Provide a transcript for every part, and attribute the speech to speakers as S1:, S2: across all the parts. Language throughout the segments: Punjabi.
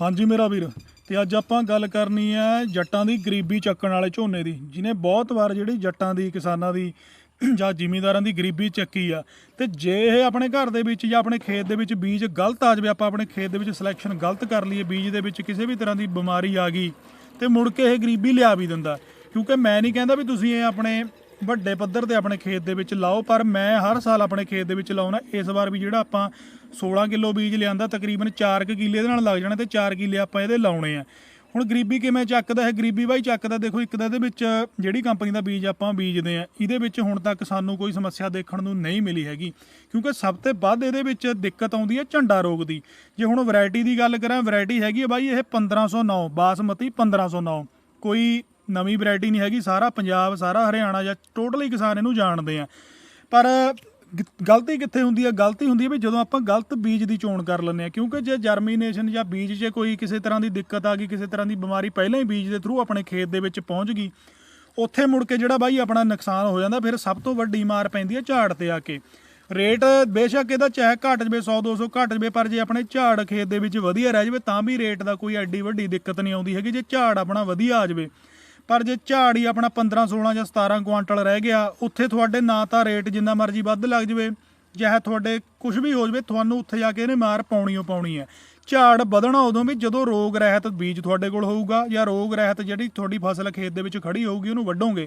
S1: ਹਾਂਜੀ ਮੇਰਾ ਵੀਰ, ਤੇ ਅੱਜ ਆਪਾਂ ਗੱਲ ਕਰਨੀ ਹੈ ਜੱਟਾਂ ਦੀ ਗਰੀਬੀ ਚੱਕਣ ਵਾਲੇ ਝੋਨੇ ਦੀ, ਜਿਨੇ ਬਹੁਤ ਵਾਰ ਜਿਹੜੀ ਜੱਟਾਂ ਦੀ, ਕਿਸਾਨਾਂ ਦੀ ਜਾਂ ਜ਼ਿਮੀਂਦਾਰਾਂ ਦੀ ਗਰੀਬੀ ਚੱਕੀ ਆ। ਤੇ ਜੇ ਇਹ ਆਪਣੇ ਘਰ ਦੇ ਵਿੱਚ ਜਾਂ ਆਪਣੇ ਖੇਤ ਦੇ ਵਿੱਚ ਬੀਜ ਗਲਤ ਆ ਜਾਵੇ, ਆਪਾਂ ਆਪਣੇ ਖੇਤ ਦੇ ਵਿੱਚ ਸਿਲੈਕਸ਼ਨ ਗਲਤ ਕਰ ਲਈਏ, ਬੀਜ ਦੇ ਵਿੱਚ ਕਿਸੇ ਵੀ ਤਰ੍ਹਾਂ ਦੀ ਬਿਮਾਰੀ ਆ ਗਈ, ਤੇ ਮੁੜ ਕੇ ਇਹ ਗਰੀਬੀ ਲਿਆ ਵੀ ਦਿੰਦਾ। ਕਿਉਂਕਿ ਮੈਂ ਨਹੀਂ ਕਹਿੰਦਾ ਵੀ ਤੁਸੀਂ ਇਹ ਆਪਣੇ ਵੱਡੇ ਪੱਧਰ ਤੇ ਆਪਣੇ ਖੇਤ ਦੇ ਵਿੱਚ ਲਾਓ, ਪਰ ਮੈਂ ਹਰ ਸਾਲ ਆਪਣੇ ਖੇਤ ਦੇ ਵਿੱਚ ਲਾਉਣਾ ਇਸ ਵਾਰ ਵੀ ਜਿਹੜਾ ਆਪਾਂ 16 ਕਿਲੋ ਬੀਜ ਲਿਆਂਦਾ, ਤਕਰੀਬਨ 4 ਕਿੱਲੇ ਦੇ ਨਾਲ ਲੱਗ ਜਾਣੇ ਤੇ 4 ਕਿੱਲੇ ਆਪਾਂ ਇਹਦੇ ਲਾਉਣੇ ਆ। ਹੁਣ ਗਰੀਬੀ ਕਿਵੇਂ ਚੱਕਦਾ ਹੈ? ਗਰੀਬੀ ਬਾਈ ਚੱਕਦਾ, ਦੇਖੋ ਇੱਕ ਤਾਂ ਇਹਦੇ ਵਿੱਚ ਜਿਹੜੀ ਕੰਪਨੀ ਦਾ ਬੀਜ ਆਪਾਂ ਬੀਜਦੇ ਆ, ਇਹਦੇ ਵਿੱਚ ਹੁਣ ਤੱਕ ਸਾਨੂੰ ਕੋਈ ਸਮੱਸਿਆ ਦੇਖਣ ਨੂੰ ਨਹੀਂ ਮਿਲੀ ਹੈਗੀ। ਕਿਉਂਕਿ ਸਭ ਤੋਂ ਵੱਧ ਇਹਦੇ ਵਿੱਚ ਦਿੱਕਤ ਆਉਂਦੀ ਹੈ ਝੰਡਾ ਰੋਗ ਦੀ। ਜੇ ਹੁਣ ਵੈਰਾਈਟੀ ਦੀ ਗੱਲ ਕਰਾਂ ਵੈਰਾਈਟੀ ਹੈਗੀ ਹੈ ਬਾਈ ਇਹ 1509 ਬਾਸਮਤੀ 1509 ਕੋਈ ਨਵੀਂ ਵੈਰਾਈਟੀ ਨਹੀਂ ਹੈਗੀ, ਸਾਰਾ ਪੰਜਾਬ, ਸਾਰਾ ਹਰਿਆਣਾ ਜਾਂ ਟੋਟਲੀ ਕਿਸਾਨ ਇਹਨੂੰ ਜਾਣਦੇ ਆ। ਪਰ ਗਲਤੀ ਕਿੱਥੇ ਹੁੰਦੀ ਹੈ ਗਲਤੀ ਹੁੰਦੀ ਹੈ ਵੀ ਜਦੋਂ ਆਪਾਂ ਗਲਤ ਬੀਜ ਦੀ ਚੋਣ ਕਰ ਲੈਂਦੇ ਆ, ਕਿਉਂਕਿ ਜੇ ਜਰਮੀਨੇਸ਼ਨ ਜਾਂ ਬੀਜ 'ਚ ਕੋਈ ਕਿਸੇ ਤਰ੍ਹਾਂ ਦੀ ਦਿੱਕਤ ਆ ਗਈ, ਕਿਸੇ ਤਰ੍ਹਾਂ ਦੀ ਬਿਮਾਰੀ ਪਹਿਲਾਂ ਹੀ ਬੀਜ ਦੇ ਥਰੂ ਆਪਣੇ ਖੇਤ ਦੇ ਵਿੱਚ ਪਹੁੰਚ ਗਈ, ਉੱਥੇ ਮੁੜ ਕੇ ਜਿਹੜਾ ਬਾਈ ਆਪਣਾ ਨੁਕਸਾਨ ਹੋ ਜਾਂਦਾ, ਫਿਰ ਸਭ ਤੋਂ ਵੱਡੀ ਮਾਰ ਪੈਂਦੀ ਹੈ ਝਾੜ ਤੇ ਆ ਕੇ। ਰੇਟ ਬੇਸ਼ੱਕ ਇਹਦਾ ਚਾਹੇ ਘਟ ਜਵੇ 100 200 ਘਟ ਜਵੇ, ਪਰ ਜੇ ਆਪਣੇ ਝਾੜ ਖੇਤ ਦੇ ਵਿੱਚ ਵਧੀਆ ਰਹਿ ਜਵੇ, ਤਾਂ ਵੀ ਰੇਟ ਦਾ ਕੋਈ ਐਡੀ ਵੱਡੀ ਦਿੱਕਤ ਨਹੀਂ ਆਉਂਦੀ ਹੈਗੀ, ਜੇ ਝਾੜ ਆਪਣਾ ਵਧੀਆ ਆ ਜਵੇ। ਪਰ ਜੇ ਝਾੜ ਹੀ ਆਪਣਾ 15 16 ਜਾਂ 17 ਕੁਆਂਟਲ ਰਹਿ ਗਿਆ, ਉੱਥੇ ਤੁਹਾਡੇ ਨਾ ਤਾਂ ਰੇਟ ਜਿੰਨਾ ਮਰਜ਼ੀ ਵੱਧ ਲੱਗ ਜਵੇ ਜਾਂ ਤੁਹਾਡੇ ਕੁਝ ਵੀ ਹੋ ਜਵੇ, ਤੁਹਾਨੂੰ ਉੱਥੇ ਜਾ ਕੇ ਇਹਨੇ ਮਾਰ ਪਾਉਣੀ ਓ ਪਾਉਣੀ ਹੈ। ਝਾੜ ਵਧਣਾ ਉਦੋਂ ਵੀ ਜਦੋਂ ਰੋਗ ਰਹਿਤ ਬੀਜ ਤੁਹਾਡੇ ਕੋਲ ਹੋਊਗਾ, ਜਾਂ ਰੋਗ ਰਹਿਤ ਜਿਹੜੀ ਤੁਹਾਡੀ ਫਸਲ ਖੇਤ ਦੇ ਵਿੱਚ ਖੜੀ ਹੋਊਗੀ, ਉਹਨੂੰ ਵੱਢੋਗੇ।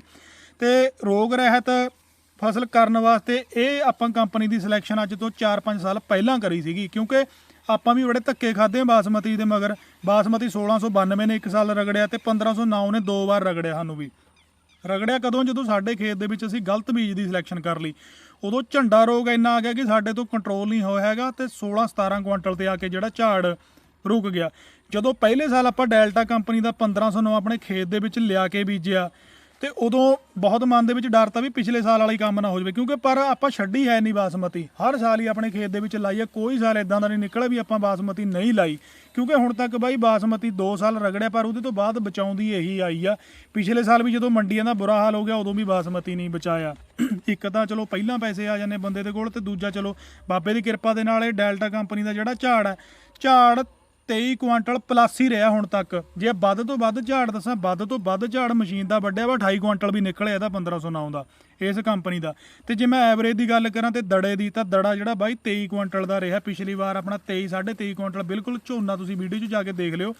S1: ਤੇ ਰੋਗ ਰਹਿਤ ਫਸਲ ਕਰਨ ਵਾਸਤੇ ਇਹ ਆਪਾਂ ਕੰਪਨੀ ਦੀ ਸਿਲੈਕਸ਼ਨ ਅੱਜ ਤੋਂ 4-5 ਸਾਲ ਪਹਿਲਾਂ ਕਰੀ ਸੀਗੀ, ਕਿਉਂਕਿ ਆਪਾਂ ਵੀ ਬੜੇ ਧੱਕੇ ਖਾਦੇ ਆ ਬਾਸਮਤੀ ਦੇ ਮਗਰ। ਬਾਸਮਤੀ 1692 ਨੇ ਇੱਕ ਸਾਲ ਰਗੜਿਆ ਤੇ 1509 ਨੇ ਦੋ ਵਾਰ ਰਗੜਿਆ ਸਾਨੂੰ ਵੀ। ਰਗੜਿਆ ਕਦੋਂ? ਜਦੋਂ ਸਾਡੇ ਖੇਤ ਦੇ ਵਿੱਚ ਅਸੀਂ ਗਲਤ ਬੀਜ ਦੀ ਸਿਲੈਕਸ਼ਨ ਕਰ ਲਈ। ਉਦੋਂ ਝੰਡਾ ਰੋਗ ਇੰਨਾ ਆ ਗਿਆ ਕਿ ਸਾਡੇ ਤੋਂ ਕੰਟਰੋਲ ਨਹੀਂ ਹੋਇਆ ਹੈਗਾ ਤੇ 16 17 ਕੁਇੰਟਲ ਤੇ ਆ ਕੇ ਜਿਹੜਾ ਝਾੜ ਰੁਕ ਗਿਆ। ਜਦੋਂ ਪਹਿਲੇ ਸਾਲ ਆਪਾਂ ਡੈਲਟਾ ਕੰਪਨੀ ਦਾ 1509 ਆਪਣੇ ਖੇਤ ਦੇ ਵਿੱਚ ਲਿਆ ਕੇ ਬੀਜਿਆ ਤੇ ਉਦੋਂ ਬਹੁਤ ਮਨ ਦੇ ਵਿੱਚ ਡਰ ਤਾਂ ਵੀ ਪਿਛਲੇ ਸਾਲ ਵਾਲੀ ਕੰਮ ਨਾ ਹੋ ਜਾਵੇ, ਕਿਉਂਕਿ ਪਰ ਆਪਾਂ ਛੱਡੀ ਹੈ ਨਹੀਂ ਬਾਸਮਤੀ। ਹਰ ਸਾਲ ਹੀ ਆਪਣੇ ਖੇਤ ਦੇ ਵਿੱਚ ਲਾਈ ਹੈ, ਕੋਈ ਸਾਲ ਇਦਾਂ ਦਾ ਨਹੀਂ ਨਿਕਲਿਆ ਵੀ ਆਪਾਂ ਬਾਸਮਤੀ ਨਹੀਂ ਲਾਈ। ਕਿਉਂਕਿ ਹੁਣ ਤੱਕ ਬਾਈ ਬਾਸਮਤੀ 2 ਸਾਲ ਰਗੜਿਆ, ਪਰ ਉਹਦੇ ਤੋਂ ਬਾਅਦ ਬਚਾਉਂਦੀ ਇਹੀ ਆਈ ਆ। ਪਿਛਲੇ ਸਾਲ ਵੀ ਜਦੋਂ ਮੰਡੀਆਂ ਦਾ ਬੁਰਾ ਹਾਲ ਹੋ ਗਿਆ, ਉਦੋਂ ਵੀ ਬਾਸਮਤੀ ਨਹੀਂ ਬਚਾਇਆ। ਇੱਕ ਤਾਂ ਚਲੋ ਪਹਿਲਾਂ ਪੈਸੇ ਆ ਜਾਂਦੇ ਬੰਦੇ ਦੇ ਕੋਲ ਤੇ ਦੂਜਾ ਚਲੋ ਬਾਬੇ ਦੀ ਕਿਰਪਾ ਦੇ ਨਾਲ ਇਹ ਡੈਲਟਾ ਕੰਪਨੀ ਦਾ ਜਿਹੜਾ ਝਾੜ ਹੈ, ਝਾੜ 23 ਕੁਆਂਟਲ ਪਲੱਸ ਹੀ ਰਿਹਾ ਹੁਣ ਤੱਕ। ਜੇ ਵੱਧ ਤੋਂ ਵੱਧ ਝਾੜ ਦੱਸਾਂ, ਵੱਧ ਤੋਂ ਵੱਧ ਝਾੜ ਮਸ਼ੀਨ ਦਾ ਵੱਡਿਆ ਵਾ 28 ਕੁਆਂਟਲ ਵੀ ਨਿਕਲਿਆ ਇਹਦਾ 1509 ਦਾ, ਇਸ ਕੰਪਨੀ ਦਾ। ਤੇ ਜੇ ਮੈਂ ਐਵਰੇਜ ਦੀ ਗੱਲ ਕਰਾਂ ਤੇ ਦੜੇ ਦੀ, ਤਾਂ ਦੜਾ ਜਿਹੜਾ ਬਾਈ 23 ਕੁਆਂਟਲ ਦਾ ਰਿਹਾ। ਪਿਛਲੀ ਵਾਰ ਆਪਣਾ 23 23.5 ਕੁਆਂਟਲ, ਬਿਲਕੁਲ ਝੋਨਾ ਤੁਸੀਂ ਵੀਡੀਓ 'ਚ ਜਾ ਕੇ ਦੇਖ ਲਿਓ।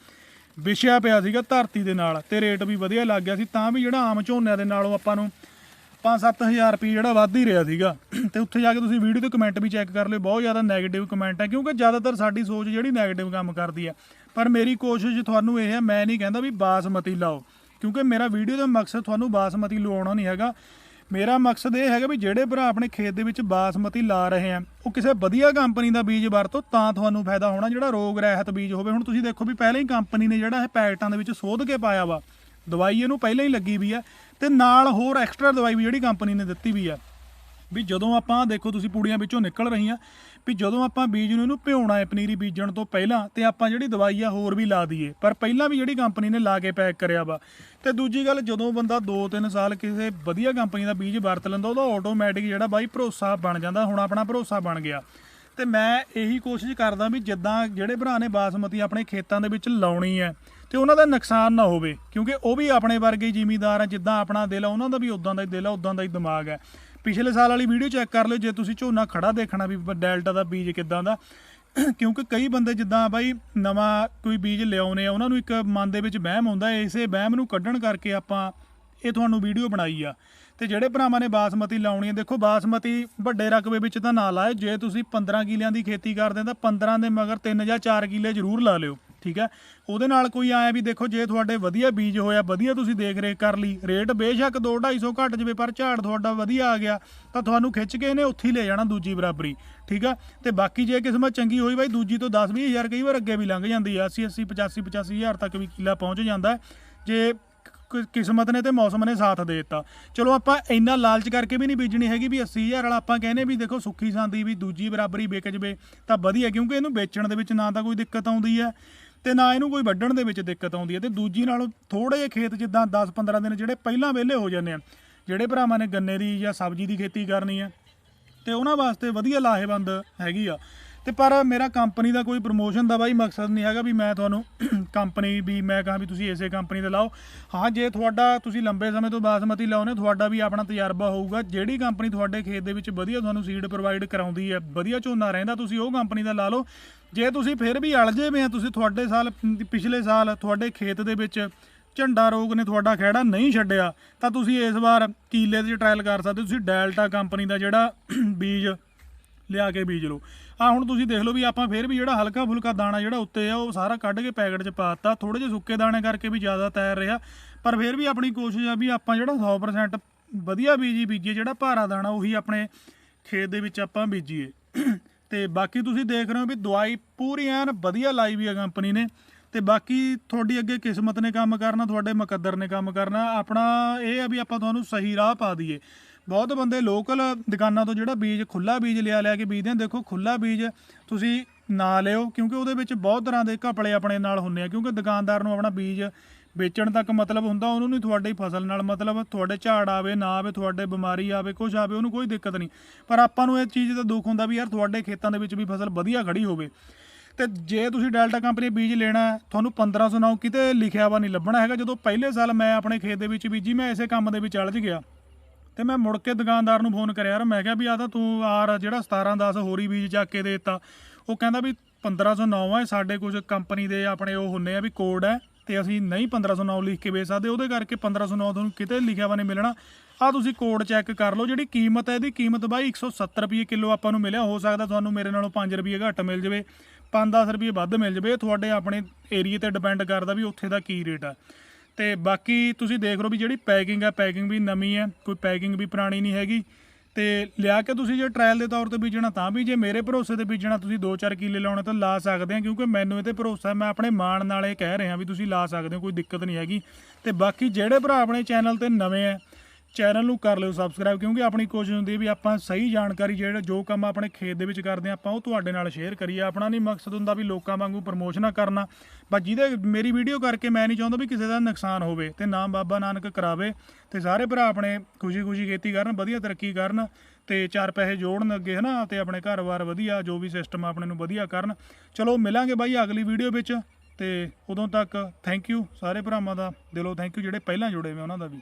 S1: ਵਿਛਿਆ ਪਿਆ ਸੀਗਾ ਧਰਤੀ ਦੇ ਨਾਲ ਤੇ ਰੇਟ ਵੀ ਵਧੀਆ ਲੱਗ ਗਿਆ ਸੀ, ਤਾਂ ਵੀ ਜਿਹੜਾ ਆਮ ਝੋਨਿਆਂ ਦੇ ਨਾਲੋਂ ਆਪਾਂ ਨੂੰ 5-7000 ਰੁਪਏ ਜਿਹੜਾ ਵੱਧ ਹੀ ਰਿਹਾ ਸੀਗਾ। ਤੇ ਉੱਥੇ ਜਾ ਕੇ ਤੁਸੀਂ ਵੀਡੀਓ ਤੇ ਕਮੈਂਟ ਵੀ ਚੈੱਕ ਕਰ ਲਿਓ, ਬਹੁਤ ਜ਼ਿਆਦਾ 네ਗੇਟਿਵ ਕਮੈਂਟ ਹੈ ਕਿਉਂਕਿ ਜ਼ਿਆਦਾਤਰ ਸਾਡੀ ਸੋਚ ਜਿਹੜੀ 네ਗੇਟਿਵ ਕੰਮ ਕਰਦੀ ਹੈ ਪਰ ਮੇਰੀ ਕੋਸ਼ਿਸ਼ ਤੁਹਾਨੂੰ ਇਹ ਹੈ ਮੈਂ ਨਹੀਂ ਕਹਿੰਦਾ ਵੀ ਬਾਸਮਤੀ ਲਾਓ, ਕਿਉਂਕਿ ਮੇਰਾ ਵੀਡੀਓ ਦਾ ਮਕਸਦ ਤੁਹਾਨੂੰ ਬਾਸਮਤੀ ਲਵਾਉਣਾ ਨਹੀਂ ਹੈਗਾ। ਮੇਰਾ ਮਕਸਦ ਇਹ ਹੈਗਾ ਵੀ ਜਿਹੜੇ ਭਰਾ ਆਪਣੇ ਖੇਤ ਦੇ ਵਿੱਚ ਬਾਸਮਤੀ ਲਾ ਰਹੇ ਆ, ਉਹ ਕਿਸੇ ਵਧੀਆ ਕੰਪਨੀ ਦਾ ਬੀਜ ਵਰਤੋ, ਤਾਂ ਤੁਹਾਨੂੰ ਫਾਇਦਾ ਹੋਣਾ, ਜਿਹੜਾ ਰੋਗ ਰਹਿਤ ਬੀਜ ਹੋਵੇ। ਹੁਣ ਤੁਸੀਂ ਦੇਖੋ ਵੀ ਪਹਿਲਾਂ ਹੀ ਕੰਪਨੀ ਨੇ ਜਿਹੜਾ ਇਹ ਪੈਕਟਾਂ ਦੇ ਵਿੱਚ ਸੋਧ ਕੇ ਪਾਇਆ ਵਾ। ਦਵਾਈ ਇਹਨੂੰ ਪਹਿਲਾਂ ਹੀ ਲੱਗੀ ਵੀ ਆ ਤੇ ਨਾਲ ਹੋਰ ਐਕਸਟਰਾ ਦਵਾਈ ਵੀ ਜਿਹੜੀ ਕੰਪਨੀ ਨੇ ਦਿੱਤੀ ਵੀ ਆ। ਵੀ ਜਦੋਂ ਆਪਾਂ ਦੇਖੋ ਤੁਸੀਂ ਪੂੜੀਆਂ ਵਿੱਚੋਂ ਨਿਕਲ ਰਹੀਆਂ, ਵੀ ਜਦੋਂ ਆਪਾਂ ਬੀਜ ਨੂੰ ਇਹਨੂੰ ਭਿਉਣਾ ਹੈ ਪਨੀਰੀ ਬੀਜਣ ਤੋਂ ਪਹਿਲਾਂ ਤੇ ਆਪਾਂ ਜਿਹੜੀ ਦਵਾਈ ਆ ਹੋਰ ਵੀ ਲਾ ਦਈਏ। ਪਰ ਪਹਿਲਾਂ ਵੀ ਜਿਹੜੀ ਕੰਪਨੀ ਨੇ ਲਾ ਕੇ ਪੈਕ ਕਰਿਆ ਵਾ। ਤੇ ਦੂਜੀ ਗੱਲ, ਜਦੋਂ ਬੰਦਾ 2-3 ਸਾਲ ਕਿਸੇ ਵਧੀਆ ਕੰਪਨੀ ਦਾ ਬੀਜ ਵਰਤ ਲੈਂਦਾ, ਉਹਦਾ ਆਟੋਮੈਟਿਕ ਜਿਹੜਾ ਬਾਈ ਭਰੋਸਾ ਬਣ ਜਾਂਦਾ, ਹੁਣ ਆਪਣਾ ਭਰੋਸਾ ਬਣ ਗਿਆ। ਤੇ ਮੈਂ ਇਹੀ ਕੋਸ਼ਿਸ਼ ਕਰਦਾ ਵੀ ਜਿੱਦਾਂ ਜਿਹੜੇ ਭਰਾ ਨੇ ਬਾਸਮਤੀ ਆਪਣੇ ਖੇਤਾਂ ਦੇ ਵਿੱਚ ਲਾਉਣੀ ਹੈ, ਤੇ ਉਹਨਾਂ ਦਾ ਨੁਕਸਾਨ ਨਾ ਹੋਵੇ, ਕਿਉਂਕਿ ਉਹ ਵੀ ਆਪਣੇ ਵਰਗੇ ਜ਼ਿਮੀਦਾਰ ਜ਼ਿਮੀਂਦਾਰ ਆ, ਜਿੱਦਾਂ ਆਪਣਾ ਦਿਲ ਆ, ਉਹਨਾਂ ਦਾ ਵੀ ਉਦਾਂ ਦਾ ਹੀ ਦਿਲ ਆ ਉਦਾਂ ਦਾ ਹੀ ਦਿਮਾਗ ਹੈ ਪਿਛਲੇ ਸਾਲ ਵਾਲੀ ਵੀਡੀਓ ਚੈੱਕ ਕਰ ਲਿਓ, ਜੇ ਤੁਸੀਂ ਝੋਨਾ ਖੜਾ ਦੇਖਣਾ ਵੀ ਡੈਲਟਾ ਦਾ ਬੀਜ ਕਿੱਦਾਂ ਦਾ। ਕਿਉਂਕਿ ਕਈ ਬੰਦੇ ਜਿੱਦਾਂ ਬਾਈ ਨਵਾਂ ਕੋਈ ਬੀਜ ਲਿਆਉਨੇ ਆ, ਉਹਨਾਂ ਨੂੰ ਇੱਕ ਮਨ ਦੇ ਵਿੱਚ ਵਹਿਮ ਹੁੰਦਾ, ਇਸੇ ਵਹਿਮ ਨੂੰ ਕੱਢਣ ਕਰਕੇ ਆਪਾਂ ਇਹ ਤੁਹਾਨੂੰ ਵੀਡੀਓ ਬਣਾਈ ਆ। ਤੇ ਜਿਹੜੇ ਭਰਾਵਾਂ ਨੇ ਬਾਸਮਤੀ ਲਾਉਣੀ ਹੈ, ਦੇਖੋ ਬਾਸਮਤੀ ਵੱਡੇ ਰਕਬੇ ਵਿੱਚ ਤਾਂ ਨਾ ਲਾਏ। ਜੇ ਤੁਸੀਂ 15 ਕਿੱਲਿਆਂ ਦੀ ਖੇਤੀ ਕਰਦੇ ਤਾਂ 15 ਦੇ ਮਗਰ 3 ਜਾਂ 4 ਕਿੱਲੇ ਜ਼ਰੂਰ ਲਾ ਲਿਓ, ਠੀਕ ਹੈ? ਉਹਦੇ ਨਾਲ ਕੋਈ ਆਇਆ ਵੀ ਦੇਖੋ, ਜੇ ਤੁਹਾਡੇ ਵਧੀਆ ਬੀਜ ਹੋਇਆ, ਵਧੀਆ ਤੁਸੀਂ ਦੇਖ ਰੇਖ ਕਰ ਲਈ, ਰੇਟ ਬੇਸ਼ੱਕ 2 250 ਘੱਟ ਜਵੇ, ਪਰ ਝਾੜ ਤੁਹਾਡਾ ਵਧੀਆ ਆ ਗਿਆ, ਤਾਂ ਤੁਹਾਨੂੰ ਖਿੱਚ ਕੇ ਇਹਨੇ ਉੱਥੇ ਹੀ ਲੈ ਜਾਣਾ ਦੂਜੀ ਬਰਾਬਰੀ, ਠੀਕ ਆ? ਤੇ ਬਾਕੀ ਜੇ ਕਿਸਮਤ ਚੰਗੀ ਹੋਈ ਬਾਈ, ਦੂਜੀ ਤੋਂ 10 20000 ਕਈ ਵਾਰ ਅੱਗੇ ਵੀ ਲੰਘ ਜਾਂਦੀ ਆ 80 80 85 85000 ਤੱਕ ਵੀ ਕਿੱਲਾ ਪਹੁੰਚ ਜਾਂਦਾ। ਜੇ ਕ- ਕਿਸਮਤ ਨੇ ਤੇ ਮੌਸਮ ਨੇ ਸਾਥ ਦੇ ਦਿੱਤਾ। ਚਲੋ ਆਪਾਂ ਇੰਨਾ ਲਾਲਚ ਕਰਕੇ ਵੀ ਨਹੀਂ ਬੀਜਣੀ ਹੈਗੀ ਵੀ 80000 ਵਾਲਾ ਆਪਾਂ ਕਹਿੰਦੇ ਵੀ ਦੇਖੋ ਸੁੱਖੀ ਸਾਂਦੀ ਵੀ ਦੂਜੀ ਬਰਾਬਰੀ ਵਿਕ ਜਵੇ ਤਾਂ ਵਧੀਆ, ਕਿਉਂਕਿ ਇਹਨੂੰ ਵੇਚਣ ਦੇ ਵਿੱਚ ਨਾ ਤਾਂ ਕੋਈ ਦਿੱਕਤ ਆਉਂਦੀ ਹੈ ਤੇ ਨਾ ਇਹਨੂੰ ਕੋਈ ਵੱਢਣ ਦੇ ਵਿੱਚ ਦਿੱਕਤ ਆਉਂਦੀ ਹੈ ਤੇ ਦੂਜੀ ਨਾਲੋਂ ਥੋੜੇ ਜਿਹੇ ਖੇਤ ਜਿੱਦਾਂ 10-15 ਦਿਨ ਜਿਹੜੇ ਪਹਿਲਾਂ ਵਿਹਲੇ ਹੋ ਜਾਂਦੇ ਆ, ਜਿਹੜੇ ਭਰਾਵਾਂ ਨੇ ਗੰਨੇ ਦੀ ਜਾਂ ਸਬਜ਼ੀ ਦੀ ਖੇਤੀ ਕਰਨੀ ਹੈ ਤੇ ਉਹਨਾਂ ਵਾਸਤੇ ਵਧੀਆ ਲਾਹੇਵੰਦ ਹੈਗੀ ਆ। ਤੇ ਪਰ ਮੇਰਾ ਕੰਪਨੀ ਦਾ ਕੋਈ ਪ੍ਰੋਮੋਸ਼ਨ ਦਾ ਬਾਈ ਮਕਸਦ ਨਹੀਂ ਹੈਗਾ ਵੀ ਮੈਂ ਤੁਹਾਨੂੰ ਕੰਪਨੀ ਵੀ ਮੈਂ ਕਹਾਂ ਵੀ ਤੁਸੀਂ ਇਸੇ ਕੰਪਨੀ ਦਾ ਲਾਓ। ਹਾਂ, ਜੇ ਤੁਹਾਡਾ ਤੁਸੀਂ ਲੰਬੇ ਸਮੇਂ ਤੋਂ ਬਾਸਮਤੀ ਲਾਉਨੇ ਤੁਹਾਡਾ ਵੀ ਆਪਣਾ ਤਜਰਬਾ ਹੋਊਗਾ। ਜਿਹੜੀ ਕੰਪਨੀ ਤੁਹਾਡੇ ਖੇਤ ਦੇ ਵਿੱਚ ਵਧੀਆ ਤੁਹਾਨੂੰ ਸੀਡ ਪ੍ਰੋਵਾਈਡ ਕਰਾਉਂਦੀ ਹੈ, ਵਧੀਆ ਝੋਨਾ ਰਹਿੰਦਾ, ਤੁਸੀਂ ਉਹ ਕੰਪਨੀ ਦਾ ਲਾ ਲਓ। ਜੇ ਤੁਸੀਂ ਫਿਰ ਵੀ ਅਲਝੇ ਵੇ ਆ ਤੁਸੀਂ ਤੁਹਾਡੇ ਸਾਲ, ਪਿਛਲੇ ਸਾਲ ਤੁਹਾਡੇ ਖੇਤ ਦੇ ਵਿੱਚ ਝੰਡਾ ਰੋਗ ਨੇ ਤੁਹਾਡਾ ਖਹਿੜਾ ਨਹੀਂ ਛੱਡਿਆ, ਤਾਂ ਤੁਸੀਂ ਇਸ ਵਾਰ ਕੀਲੇ ਦੇ ਟ੍ਰਾਇਲ ਕਰ ਸਕਦੇ ਤੁਸੀਂ ਡੈਲਟਾ ਕੰਪਨੀ ਦਾ ਜਿਹੜਾ ਬੀਜ ਲਿਆ ਕੇ ਬੀਜ ਲਓ। ਆ ਹੁਣ ਤੁਸੀਂ ਦੇਖ ਲਓ ਵੀ ਆਪਾਂ ਫਿਰ ਵੀ ਜਿਹੜਾ ਹਲਕਾ ਫੁਲਕਾ ਦਾਣਾ ਜਿਹੜਾ ਉੱਤੇ ਆ, ਉਹ ਸਾਰਾ ਕੱਢ ਕੇ ਪੈਕਟ 'ਚ ਪਾਤਾ ਥੋੜੇ ਜਿਹੇ ਸੁੱਕੇ ਦਾਣੇ ਕਰਕੇ ਵੀ ਜ਼ਿਆਦਾ ਤੈਰ ਰਿਹਾ। ਪਰ ਫਿਰ ਵੀ ਆਪਣੀ ਕੋਸ਼ਿਸ਼ ਆ ਵੀ ਆਪਾਂ ਜਿਹੜਾ 100% ਵਧੀਆ ਬੀਜੀ ਬੀਜੀਏ, ਜਿਹੜਾ ਭਾਰਾ ਦਾਣਾ, ਉਹੀ ਆਪਣੇ ਖੇਤ ਦੇ ਵਿੱਚ ਆਪਾਂ ਬੀਜੀਏ। ਤੇ ਬਾਕੀ ਤੁਸੀਂ ਦੇਖ ਰਹੇ ਹੋ ਵੀ ਦਵਾਈ ਪੂਰੀ ਐਨ ਵਧੀਆ ਲਾਈ ਵੀ ਆ ਕੰਪਨੀ ਨੇ। ਤੇ ਬਾਕੀ ਤੁਹਾਡੀ ਅੱਗੇ ਕਿਸਮਤ ਨੇ ਕੰਮ ਕਰਨਾ, ਤੁਹਾਡੇ ਮੁਕੱਦਰ ਨੇ ਕੰਮ ਕਰਨਾ। ਆਪਣਾ ਇਹ ਆ ਵੀ ਆਪਾਂ ਤੁਹਾਨੂੰ ਸਹੀ ਰਾਹ ਪਾ ਦਈਏ। ਬਹੁਤ ਬੰਦੇ ਲੋਕਲ ਦੁਕਾਨਾਂ ਤੋਂ ਜਿਹੜਾ ਬੀਜ ਖੁੱਲਾ ਬੀਜ ਲਿਆ ਲਿਆ ਕੇ ਬੀਜਦੇ ਆ। ਦੇਖੋ ਖੁੱਲਾ ਬੀਜ ਤੁਸੀਂ ਨਾ ਲਿਓ ਕਿਉਂਕਿ ਉਹਦੇ ਵਿੱਚ ਬਹੁਤ ਤਰ੍ਹਾਂ ਦੇ ਘਪਲੇ ਆਪਣੇ ਨਾਲ ਹੁੰਦੇ ਆ ਕਿਉਂਕਿ ਦੁਕਾਨਦਾਰ ਨੂੰ ਆਪਣਾ ਬੀਜ ਵੇਚਣ ਤੱਕ ਮਤਲਬ ਹੁੰਦਾ ਉਹਨੂੰ ਨਹੀਂ ਤੁਹਾਡੀ ਫਸਲ ਨਾਲ ਮਤਲਬ ਤੁਹਾਡੇ ਝਾੜ ਆਵੇ ਨਾ ਆਵੇ ਤੁਹਾਡੇ ਬਿਮਾਰੀ ਆਵੇ ਕੁਝ ਆਵੇ ਉਹਨੂੰ ਕੋਈ ਦਿੱਕਤ ਨਹੀਂ। ਪਰ ਆਪਾਂ ਨੂੰ ਇਹ ਚੀਜ਼ ਦਾ ਦੁੱਖ ਹੁੰਦਾ ਵੀ ਯਾਰ ਤੁਹਾਡੇ ਖੇਤਾਂ ਦੇ ਵਿੱਚ ਵੀ ਫਸਲ ਵਧੀਆ ਖੜੀ ਹੋਵੇ। ਤੇ ਜੇ ਤੁਸੀਂ ਡੈਲਟਾ ਕੰਪਨੀ ਬੀਜ ਲੈਣਾ ਹੈ, ਤੁਹਾਨੂੰ 1509 ਕਿਤੇ ਲਿਖਿਆ ਵਾ ਨਹੀਂ ਲੱਭਣਾ ਹੈਗਾ। ਜਦੋਂ ਪਹਿਲੇ ਸਾਲ ਮੈਂ ਆਪਣੇ ਖੇਤ ਦੇ ਵਿੱਚ ਬੀਜੀ ਮੈਂ ਇਸੇ ਕੰਮ ਦੇ ਵਿੱਚ ਅਲਝ ਗਿਆ। ਤੇ ਮੈਂ ਮੁੜ ਕੇ ਦੁਕਾਨਦਾਰ ਨੂੰ ਫੋਨ ਕਰਿਆ, ਯਾਰ ਮੈਂ ਕਿਹਾ ਵੀ ਆ ਤਾਂ ਤੂੰ ਆਰ ਜਿਹੜਾ 1710 ਹੋਰੀ ਬੀਜ ਚੱਕ ਕੇ ਦੇ ਦਿੱਤਾ। ਉਹ ਕਹਿੰਦਾ ਵੀ 1509 ਹੈ ਸਾਡੇ ਕੁਝ ਕੰਪਨੀ ਦੇ ਆਪਣੇ ਉਹ ਹੁੰਨੇ ਆ ਵੀ ਕੋਡ ਹੈ ਤੇ ਅਸੀਂ ਨਹੀਂ 1509 ਲਿਖ ਕੇ ਵੇਚ ਸਕਦੇ। ਉਹਦੇ ਕਰਕੇ 1509 ਤੁਹਾਨੂੰ ਕਿਤੇ ਲਿਖਿਆ ਵਾ ਨਹੀਂ ਮਿਲਣਾ। ਆ ਤੁਸੀਂ ਕੋਡ ਚੈੱਕ ਕਰ ਲਓ, ਜਿਹੜੀ ਕੀਮਤ ਹੈ ਇਹਦੀ ਕੀਮਤ ਬਾਈ 170 ਰੁਪਏ ਕਿਲੋ ਆਪਾਂ ਨੂੰ ਮਿਲਿਆ। ਹੋ ਸਕਦਾ ਤੁਹਾਨੂੰ ਮੇਰੇ ਨਾਲੋਂ 5 ਰੁਪਏ ਘੱਟ ਮਿਲ ਜਾਵੇ 5-10 ਰੁਪਏ ਵੱਧ ਮਿਲ ਜਾਵੇ। ਤੁਹਾਡੇ ਆਪਣੇ ਏਰੀਆ ਤੇ ਡਿਪੈਂਡ ਕਰਦਾ ਵੀ ਉੱਥੇ ਦਾ ਕੀ ਰੇਟ ਆ। ਤੇ ਬਾਕੀ ਤੁਸੀਂ ਦੇਖ ਲਓ ਵੀ ਜਿਹੜੀ ਪੈਕਿੰਗ ਹੈ ਪੈਕਿੰਗ ਵੀ ਨਵੀਂ ਹੈ ਕੋਈ ਪੈਕਿੰਗ ਵੀ ਪੁਰਾਣੀ ਨਹੀਂ ਹੈਗੀ। ਤੇ ਲਿਆ ਕੇ ਤੁਸੀਂ ਜੇ ਟ੍ਰਾਇਲ ਦੇ ਤੌਰ ਤੇ ਬੀਜਣਾ, ਤਾਂ ਵੀ ਜੇ ਮੇਰੇ ਭਰੋਸੇ ਤੇ ਬੀਜਣਾ, ਤੁਸੀਂ 2-4 ਕਿੱਲੇ ਲਾਉਣੇ ਤਾਂ ਲਾ ਸਕਦੇ ਆ, ਕਿਉਂਕਿ ਮੈਨੂੰ ਇਹ ਤੇ ਭਰੋਸਾ ਮੈਂ ਆਪਣੇ ਮਾਣ ਨਾਲ ਇਹ ਕਹਿ ਰਿਹਾ ਵੀ ਤੁਸੀਂ ਲਾ ਸਕਦੇ ਹੋ, ਕੋਈ ਦਿੱਕਤ ਨਹੀਂ ਹੈਗੀ। ਤੇ ਬਾਕੀ ਜਿਹੜੇ ਭਰਾ ਆਪਣੇ ਚੈਨਲ ਤੇ ਨਵੇਂ ਆ ਚੈਨਲ ਨੂੰ ਕਰ ਲਿਓ ਸਬਸਕ੍ਰਾਈਬ, ਕਿਉਂਕਿ ਆਪਣੀ ਕੋਸ਼ਿਸ਼ ਹੁੰਦੀ ਹੈ ਵੀ ਆਪਾਂ ਸਹੀ ਜਾਣਕਾਰੀ ਜਿਹੜਾ ਜੋ ਕੰਮ ਆਪਣੇ ਖੇਤ ਦੇ ਵਿੱਚ ਕਰਦੇ ਆ ਆਪਾਂ ਉਹ ਤੁਹਾਡੇ ਨਾਲ ਸ਼ੇਅਰ ਕਰੀਏ। ਆਪਣਾ ਨਹੀਂ ਮਕਸਦ ਹੁੰਦਾ ਵੀ ਲੋਕਾਂ ਵਾਂਗੂ ਪ੍ਰਮੋਸ਼ਨਾਂ ਕਰਨਾ। ਬਸ ਜਿਹਦੇ ਮੇਰੀ ਵੀਡੀਓ ਕਰਕੇ ਮੈਂ ਨਹੀਂ ਚਾਹੁੰਦਾ ਵੀ ਕਿਸੇ ਦਾ ਨੁਕਸਾਨ ਹੋਵੇ, ਤੇ ਨਾਮ ਬਾਬਾ ਨਾਨਕ ਕਰਾਵੇ, ਤੇ ਸਾਰੇ ਭਰਾ ਆਪਣੇ ਖੁਸ਼ੀ-ਖੁਸ਼ੀ ਖੇਤੀ ਕਰਨ, ਵਧੀਆ ਤਰੱਕੀ ਕਰਨ, ਤੇ ਚਾਰ ਪੈਸੇ ਜੋੜਨ ਅੱਗੇ, ਹਨਾ, ਤੇ ਆਪਣੇ ਘਰ-ਬਾਰ ਵਧੀਆ, ਜੋ ਵੀ ਸਿਸਟਮ ਆਪਣੇ ਨੂੰ ਵਧੀਆ ਕਰਨ। ਚਲੋ, ਮਿਲਾਂਗੇ ਬਾਈ ਅਗਲੀ ਵੀਡੀਓ ਵਿੱਚ, ਤੇ ਉਦੋਂ ਤੱਕ ਥੈਂਕ ਯੂ ਸਾਰੇ ਭਰਾਵਾਂ ਦਾ ਦਿਲੋਂ ਥੈਂਕ ਯੂ ਜਿਹੜੇ ਪਹਿਲਾਂ ਜੁੜੇ ਹੋਏ ਉਹਨਾਂ ਦਾ ਵੀ।